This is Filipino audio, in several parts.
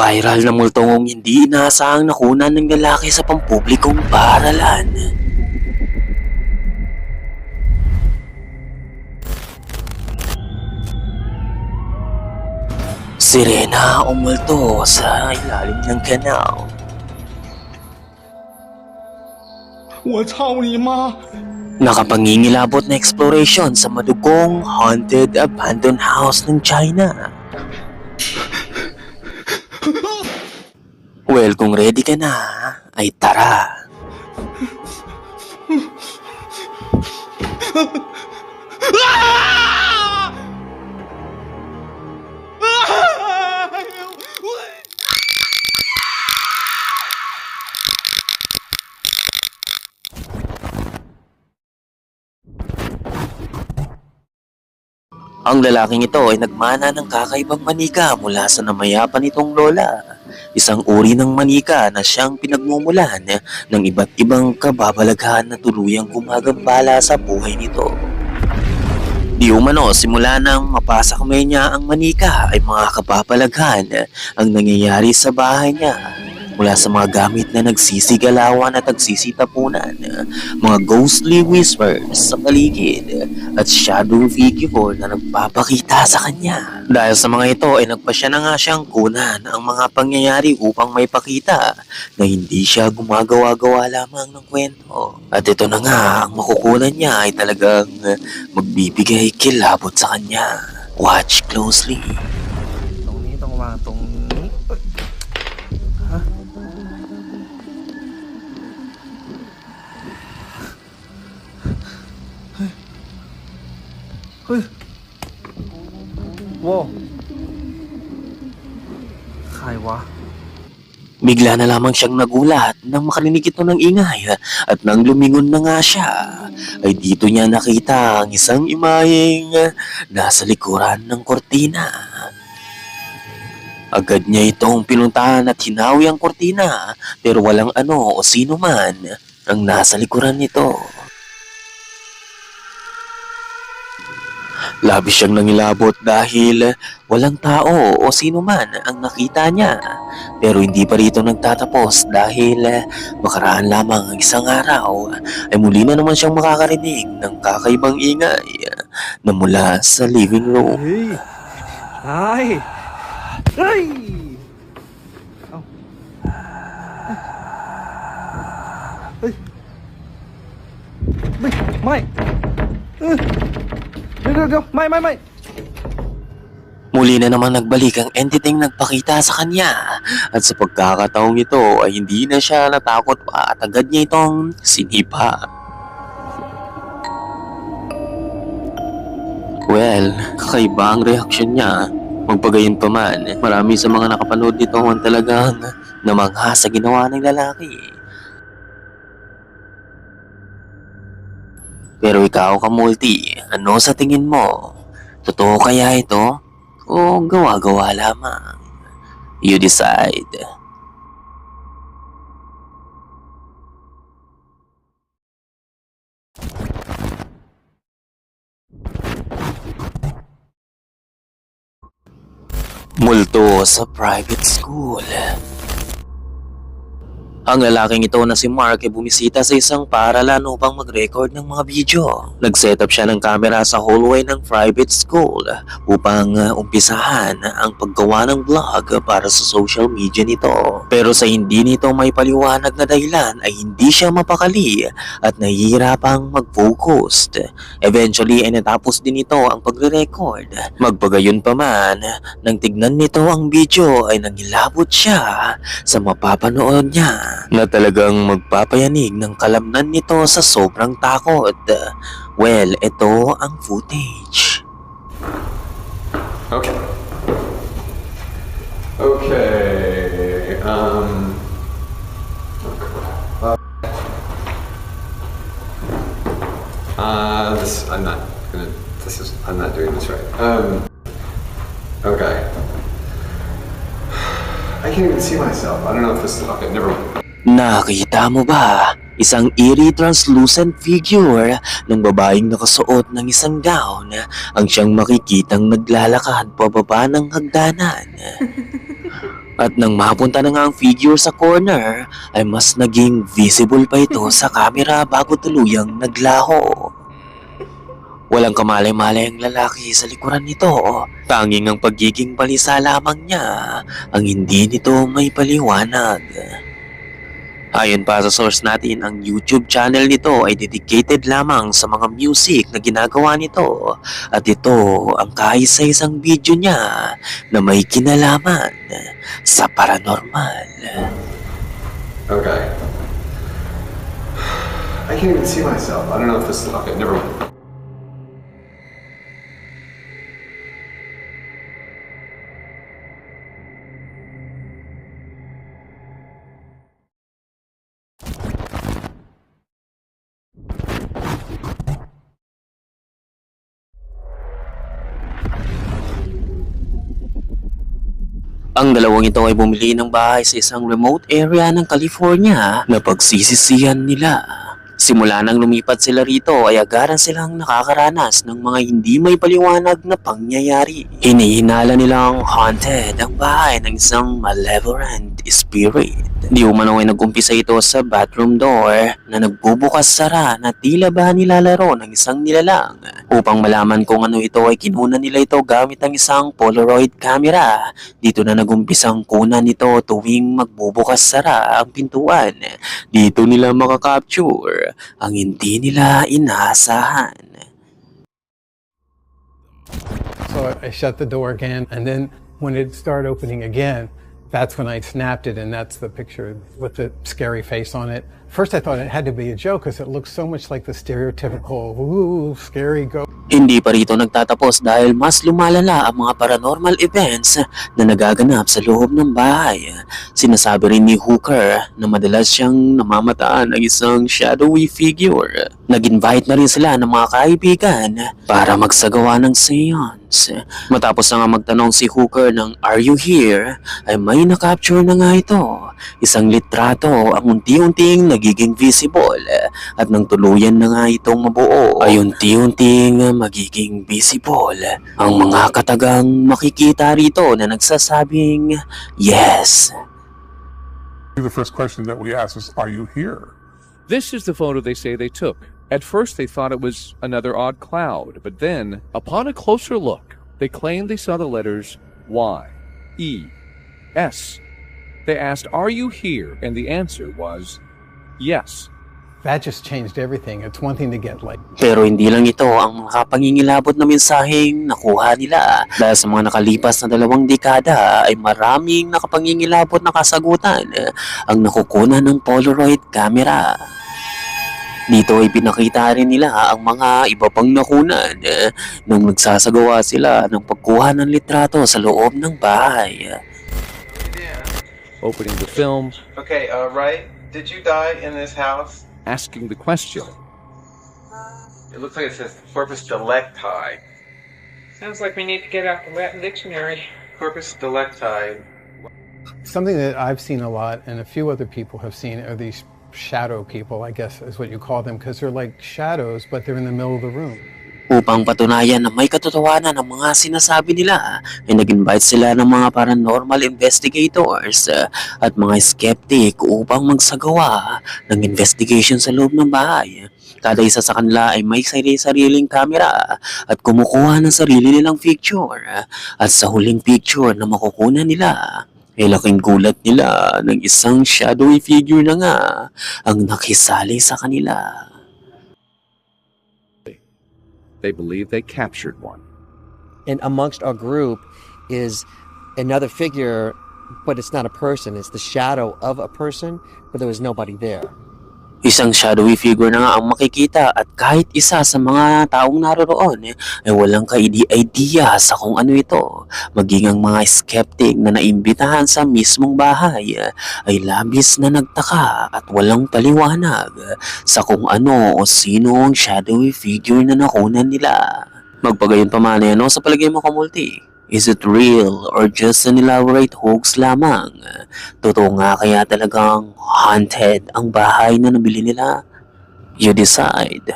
Viral na multong hindi inaasahang nakunan ng lalaki sa pampublikong paaralan. Sirena umulto sa ilalim ng kanal. 我操你妈！ Nakapangingilabot na exploration sa madugong haunted abandoned house ng China. Well, kung ready ka na, ay tara. Ang lalaking ito ay nagmana ng kakaibang manika mula sa namayapan nitong lola. Isang uri ng manika na siyang pinagmumulan ng iba't ibang kababalaghan na tuluyang gumagambala sa buhay nito. Di umano, simula nang mapasakmay niya ang manika ay mga kababalaghan ang nangyayari sa bahay niya mula sa mga gamit na nagsisigalawan at nagsisitapunan, mga ghostly whispers sa paligid at shadow figure na nagpapakita sa kanya. Dahil sa mga ito ay nagpasya na nga siyang kunan ang mga pangyayari upang may pakita na hindi siya gumagawa-gawa lamang ng kwento. At ito na nga, ang makukunan niya ay talagang magbibigay kilabot sa kanya. Watch closely. เฮ้ยว้าวใครวะ Bigla na lamang siyang nagulat nang makarinig ito ng ingay at nang lumingon na nga siya ay dito niya nakita ang isang imaheng nasa likuran ng kortina. Agad niya itong pinuntahan at hinawi ang kortina pero walang ano o sino man ang nasa likuran nito. Labis siyang nangilabot dahil walang tao o sino man ang nakita niya. Pero hindi pa rito nagtatapos dahil makaraan lamang ang isang araw ay muli na naman siyang makakarinig ng kakaibang ingay na mula sa living room. Ay! Ay! Ay! Oh. Ay! Ay! Mike! Uh. Go, go, go. May, may, may. Muli na naman nagbalik ang entity nagpakita sa kanya at sa pagkakataong ito ay hindi na siya natakot pa at agad niya itong sinipa. Well, kakaiba ang reaksyon niya. Magpagayon pa man, marami sa mga nakapanood nito ang talagang namangha sa ginawa ng lalaki. Pero ikaw, Kamulti, ano sa tingin mo? Totoo kaya ito? O gawa-gawa lamang? You decide. Multo sa private school. Ang lalaking ito na si Mark ay bumisita sa isang paaralan upang mag-record ng mga video. Nag-set up siya ng camera sa hallway ng private school upang uh, umpisahan ang paggawa ng vlog para sa social media nito. Pero sa hindi nito may paliwanag na dahilan ay hindi siya mapakali at nahihirapang mag-focus. Eventually ay natapos din ito ang pagre-record. Magpagayon pa man, nang tignan nito ang video ay nangilabot siya sa mapapanood niya na talagang magpapayanig ng kalamnan nito sa sobrang takot. Well, ito ang footage. Okay. Okay. Um. Uh, this I'm not gonna. This is I'm not doing this right. Um. Okay. I can't even see myself. I don't know if this. Okay, never mind. Nakita mo ba? Isang eerie translucent figure ng babaeng nakasuot ng isang gown ang siyang makikitang naglalakad pababa ng hagdanan. At nang mapunta na nga ang figure sa corner, ay mas naging visible pa ito sa camera bago tuluyang naglaho. Walang kamalay-malay ang lalaki sa likuran nito. Tanging ang pagiging balisa lamang niya ang hindi nito may paliwanag. Ayon pa sa source natin, ang YouTube channel nito ay dedicated lamang sa mga music na ginagawa nito at ito ang kaisa-isang video niya na may kinalaman sa paranormal. Okay. I can't even see myself. I don't know if this is okay. Never mind. Ang dalawang ito ay bumili ng bahay sa isang remote area ng California na pagsisisihan nila. Simula nang lumipat sila rito ay agaran silang nakakaranas ng mga hindi may paliwanag na pangyayari. Hinihinala nilang haunted ang bahay ng isang malevolent spirit. Di umano ay nag-umpisa ito sa bathroom door na nagbubukas sara na tila ba nilalaro ng isang nilalang. Upang malaman kung ano ito ay kinuna nila ito gamit ang isang Polaroid camera. Dito na nagumpisang kunan nito tuwing magbubukas sara ang pintuan. Dito nila makakapture ang hindi nila inaasahan. So I shut the door again, and then when it started opening again, that's when I snapped it, and that's the picture with the scary face on it. First, I thought it had to be a joke because it looks so much like the stereotypical "ooh, scary ghost." Hindi pa rito nagtatapos dahil mas lumalala ang mga paranormal events na nagaganap sa loob ng bahay. Sinasabi rin ni Hooker na madalas siyang namamataan ng isang shadowy figure. Nag-invite na rin sila ng mga kaibigan para magsagawa ng seance. Matapos na nga magtanong si Hooker ng Are you here? ay may nakapture na nga ito. Isang litrato ang unti-unting nagiging visible at nang tuluyan na nga itong mabuo ay unti-unting magiging visible ang mga katagang makikita rito na nagsasabing yes. The first question that we ask is, Are you here? This is the photo they say they took. At first, they thought it was another odd cloud, but then, upon a closer look, they claimed they saw the letters Y, E, S. They asked, Are you here? And the answer was yes. That just changed everything. It's one thing to get like Pero hindi lang ito ang nakapangingilabot na mensaheng nakuha nila. Dahil sa mga nakalipas na dalawang dekada ay maraming nakapangingilabot na kasagutan ang nakukunan ng Polaroid camera. Dito ay pinakita rin nila ang mga iba pang nakunan eh, nung nagsasagawa sila ng pagkuha ng litrato sa loob ng bahay. Opening the film, Okay, uh, right. Did you die in this house? asking the question. It looks like it says corpus delecti. Sounds like we need to get out the Latin dictionary. Corpus delecti. something that I've seen a lot, and a few other people have seen are these shadow people. I guess is what you call them because they're like shadows, but they're in the middle of the room. Upang patunayan na may katotohanan ng mga sinasabi nila, ay nag-invite sila ng mga paranormal investigators uh, at mga skeptic upang magsagawa ng investigation sa loob ng bahay. Kada isa sa kanila ay may sarili-sariling camera at kumukuha ng sarili nilang picture. At sa huling picture na makukunan nila, ay laking gulat nila ng isang shadowy figure na nga ang nakisali sa kanila. They believe they captured one. and amongst our group is another figure, but it's not a person. It's the shadow of a person, but there was nobody there. Isang shadowy figure na nga ang makikita at kahit isa sa mga taong naroroon eh, ay walang kaidi-idea sa kung ano ito. Maging ang mga skeptic na naimbitahan sa mismong bahay eh, ay labis na nagtaka at walang paliwanag sa kung ano o sino ang shadowy figure na nakunan nila. Magpagayon pa man ano sa palagay mo kamulti? Is it real or just an elaborate hoax lamang? Totoo nga kaya talagang haunted ang bahay na nabili nila? You decide.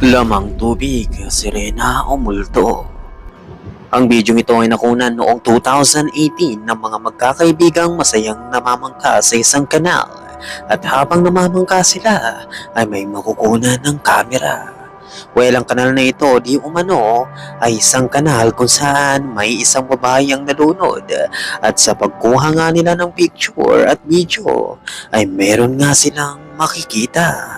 Lamang tubig, sirena o multo. Ang video ito ay nakunan noong 2018 ng mga magkakaibigang masayang namamangka sa isang kanal at habang namamangka sila ay may makukunan ng kamera. Well, ang kanal na ito di umano ay isang kanal kung saan may isang babae ang nalunod at sa pagkuha nga nila ng picture at video ay meron nga silang makikita.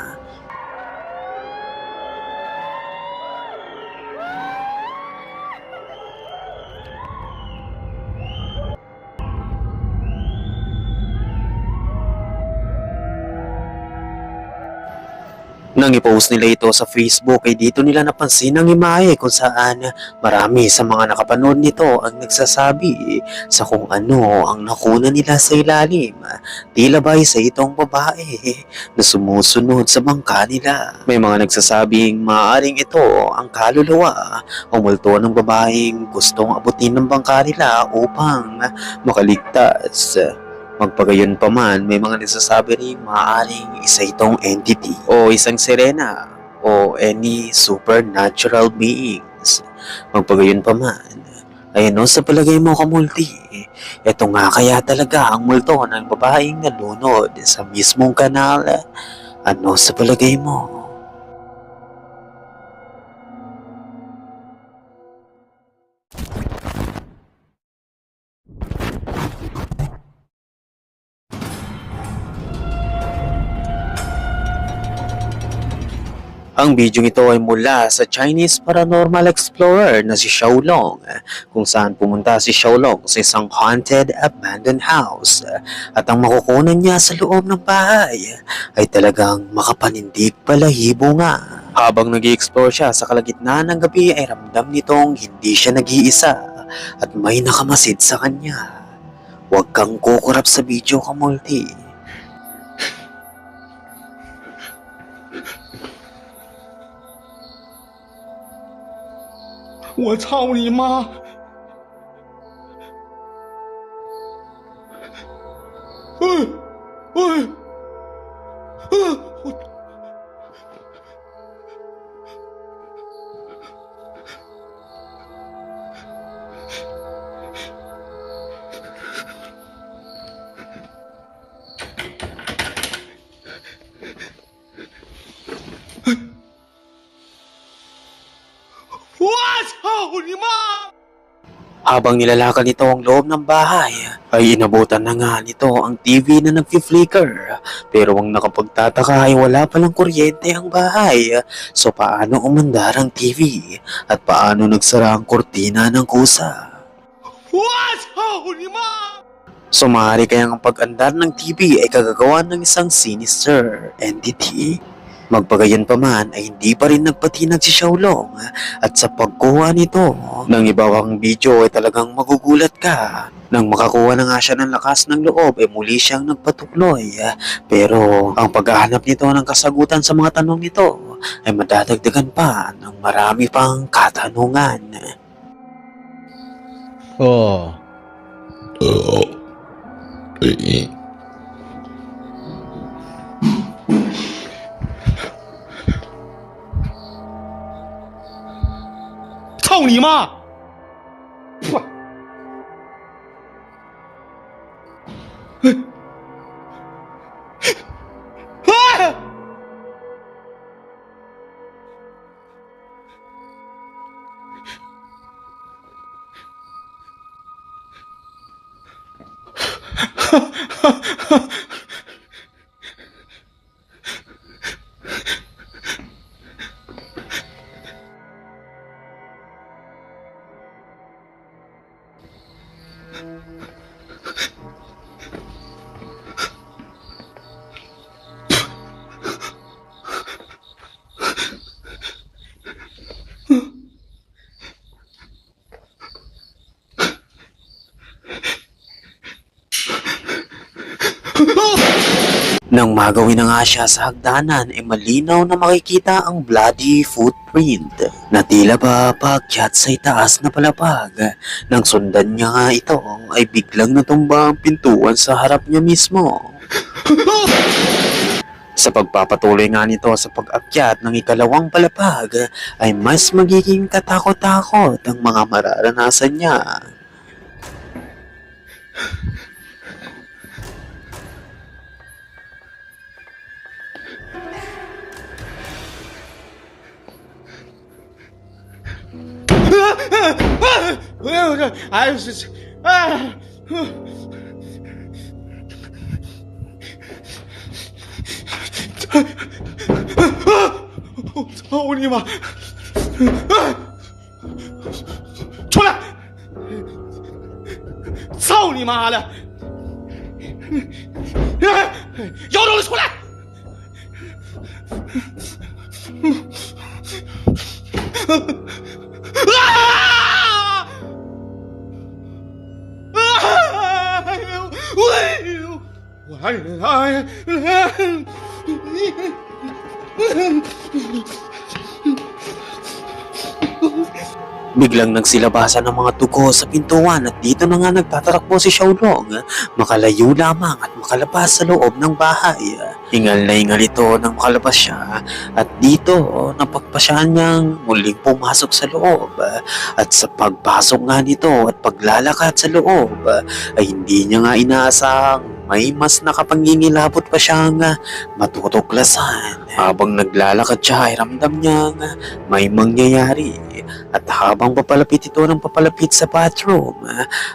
Nang i-post nila ito sa Facebook ay dito nila napansin ang imahe kung saan marami sa mga nakapanood nito ang nagsasabi sa kung ano ang nakuna nila sa ilalim. Tila ba isa itong babae na sumusunod sa bangka nila. May mga nagsasabing maaaring ito ang kaluluwa o multo ng babaeng gustong abutin ng bangka nila upang makaligtas. Magpagayon pa man, may mga nagsasabi rin maaaring isa itong entity o isang sirena o any supernatural beings. Magpagayon pa man, ayun o sa palagay mo kamulti, ito nga kaya talaga ang multo ng babaeng nalunod sa mismong kanal. Ano sa palagay mo? Ang video ito ay mula sa Chinese Paranormal Explorer na si Xiaolong kung saan pumunta si Xiaolong sa isang haunted abandoned house at ang makukunan niya sa loob ng bahay ay talagang makapanindig balahibo nga. Habang nag explore siya sa kalagitnaan ng gabi ay ramdam nitong hindi siya nag-iisa at may nakamasid sa kanya. Huwag kang kukurap sa video kamulti. 我操你妈！Habang nilalakad nito ang loob ng bahay, ay inabutan na nga nito ang TV na nagpi-flicker. Pero ang nakapagtataka ay wala palang kuryente ang bahay. So paano umandar ang TV? At paano nagsara ang kortina ng kusa? Sumari kaya ang pag-andar ng TV ay kagagawa ng isang sinister entity Magpagayon pa man ay hindi pa rin nagpatinag si Xiaolong at sa pagkuha nito ng ibawang video ay talagang magugulat ka. Nang makakuha na nga siya ng lakas ng loob ay muli siyang nagpatuloy. Pero ang paghahanap nito ng kasagutan sa mga tanong nito ay madadagdagan pa ng marami pang katanungan. Oh. 操你妈！Nang magawin na nga siya sa hagdanan, ay malinaw na makikita ang bloody footprint na tila ba pagkat sa itaas na palapag. Nang sundan niya nga ito, ay biglang natumba ang pintuan sa harap niya mismo. Sa pagpapatuloy nga nito sa pag-akyat ng ikalawang palapag ay mas magiging katakot-takot ang mga mararanasan niya. 哎呦这，哎呦这，哎，我操你妈！出来！操你妈的！摇种了，出来！啊！！Biglang nagsilabasan ng mga dugo sa pintuan at dito na nga nagtatakbo si Xiaolong. Makalayo lamang at makalabas sa loob ng bahay. Hingal na hingal ito nang makalabas siya at dito napagpasyahan niyang muling pumasok sa loob. At sa pagpasok nga nito at paglalakad sa loob ay hindi niya nga inaasang may mas nakapangingilabot pa siyang matutuklasan. Habang naglalakad siya ay ramdam niyang may mangyayari. At habang papalapit ito ng papalapit sa bathroom,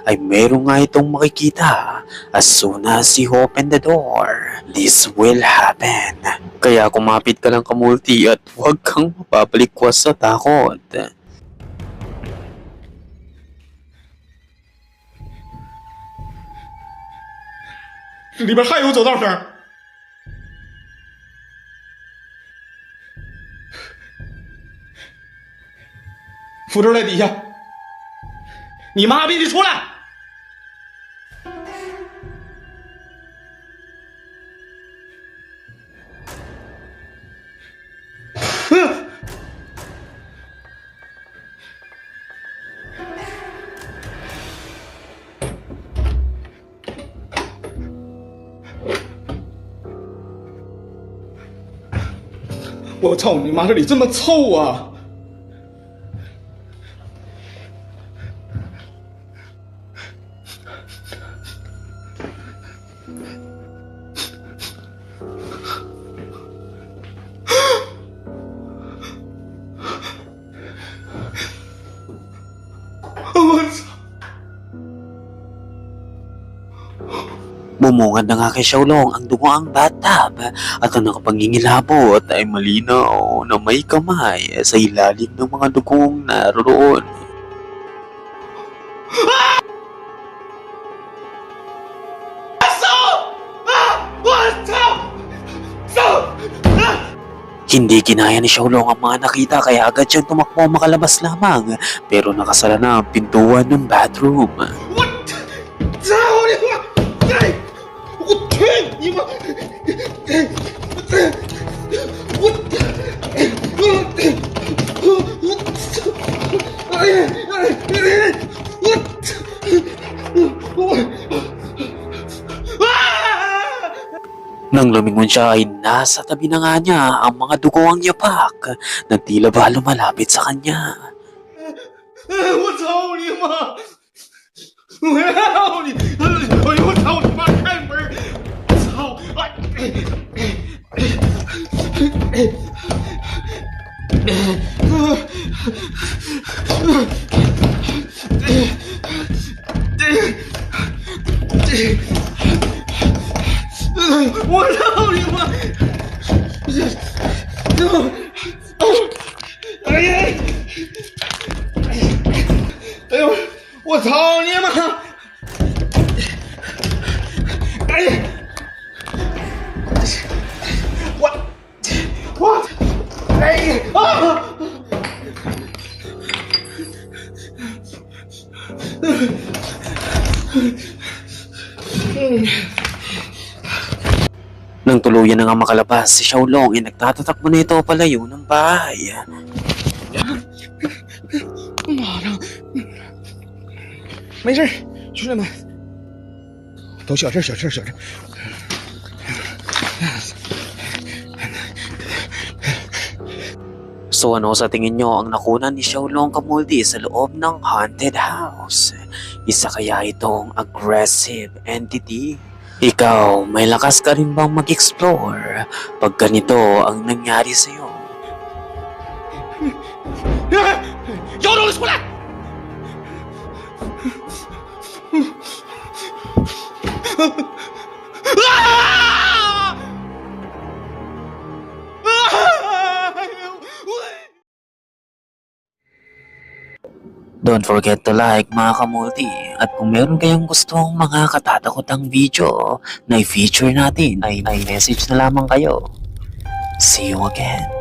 ay meron nga itong makikita as soon as he open the door. This will happen. Kaya kumapit ka lang kamulti at huwag kang mapapalikwas sa takot. 这里边还有走道声。符咒在底下，你妈逼的出来！操你妈！这里这么臭啊！Bumungad na nga kay Xiaolong ang dugoang bathtub at ang nakapangingilabot ay malinaw na may kamay sa ilalim ng mga dugong naroon. Hindi kinaya ni Xiaolong ang mga nakita kaya agad siyang tumakbo makalabas lamang pero nakasara na ang pintuan ng bathroom. 操 Nang lumingon siya ay nasa tabi na nga niya ang mga dugo ang yapak na tila ba lumalapit sa kanya. 我操你妈！我操你！ Nang tuluyan na nga makalabas, si Xiaolong ay nagtatatakbo na ito palayo ng bahay. 马上，没事儿，兄弟们，都小事儿小事儿小事 So ano sa tingin nyo ang nakunan ni Xiaolong Kamuldi sa loob ng haunted house? Isa kaya itong aggressive entity? Ikaw, may lakas ka rin bang mag-explore pag ganito ang nangyari sa'yo? Yorulus mo lang! Ah! Don't forget to like mga kamulti at kung meron kayong gustong mga katatakotang video na i-feature natin ay, ay message na lamang kayo. See you again.